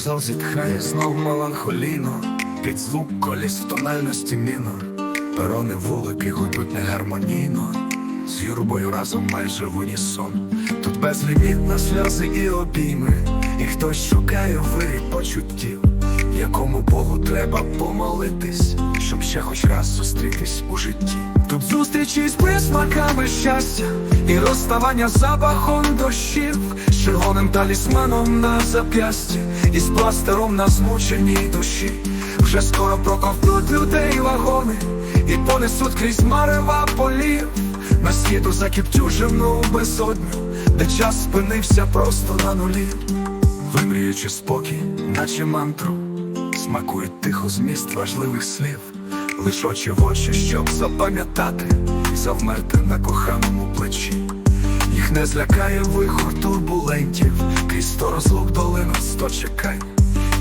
вокзал зітхає знов меланхолійно, під звук коліс в тональності мінор, перони вулики гудуть негармонійно, з юрбою разом майже в унісон. Тут безлімітна сльози і обійми, і хтось шукає вирі почуттів, якому Богу треба помолитись, щоб ще хоч раз зустрітись у житті. Зустрічі з присмаками щастя і розставання з запахом дощів, з червоним талісманом на зап'ясті, і з пластером на змученій душі. Вже скоро проковтнуть людей вагони і понесуть крізь марева полів на світу закіптюжену безодню, де час спинився просто на нулі. Вимріючи спокій, наче мантру, смакують тихо зміст важливих слів, лиш очі в очі, щоб запам'ятати завмерти на коханому плечі. Їх не злякає вихор турбулентів, крізь сто розлук долину сто чекань.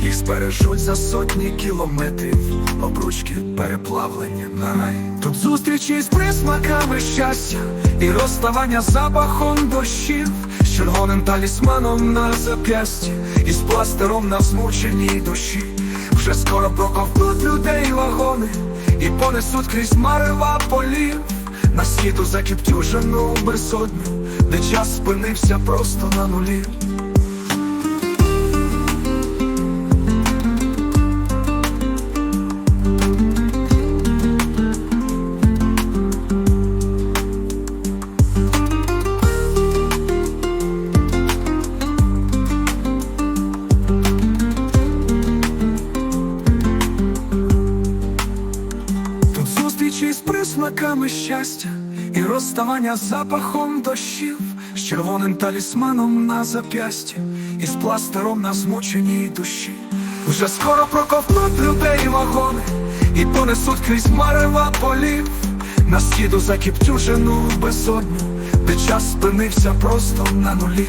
Їх збережуть за сотні кілометрів, обручки переплавлені на рай. Тут зустрічі з присмаками щастя і розставання запахом дощів, з червоним талісманом на зап'ясті, і з пластером на змученій душі. Вже скоро проковтнуть людей вагони і понесуть крізь марева полів на світу закіптюжену безодню, де час спинився просто на нулі. Присмаками щастя і розставання запахом дощів, з червоним талісманом на зап'ясті, і з пластером на змученій душі. Вже скоро проковтнуть людей вагони і понесуть крізь марева полів на східу закіптюжену безодню, де час спинився просто на нулі.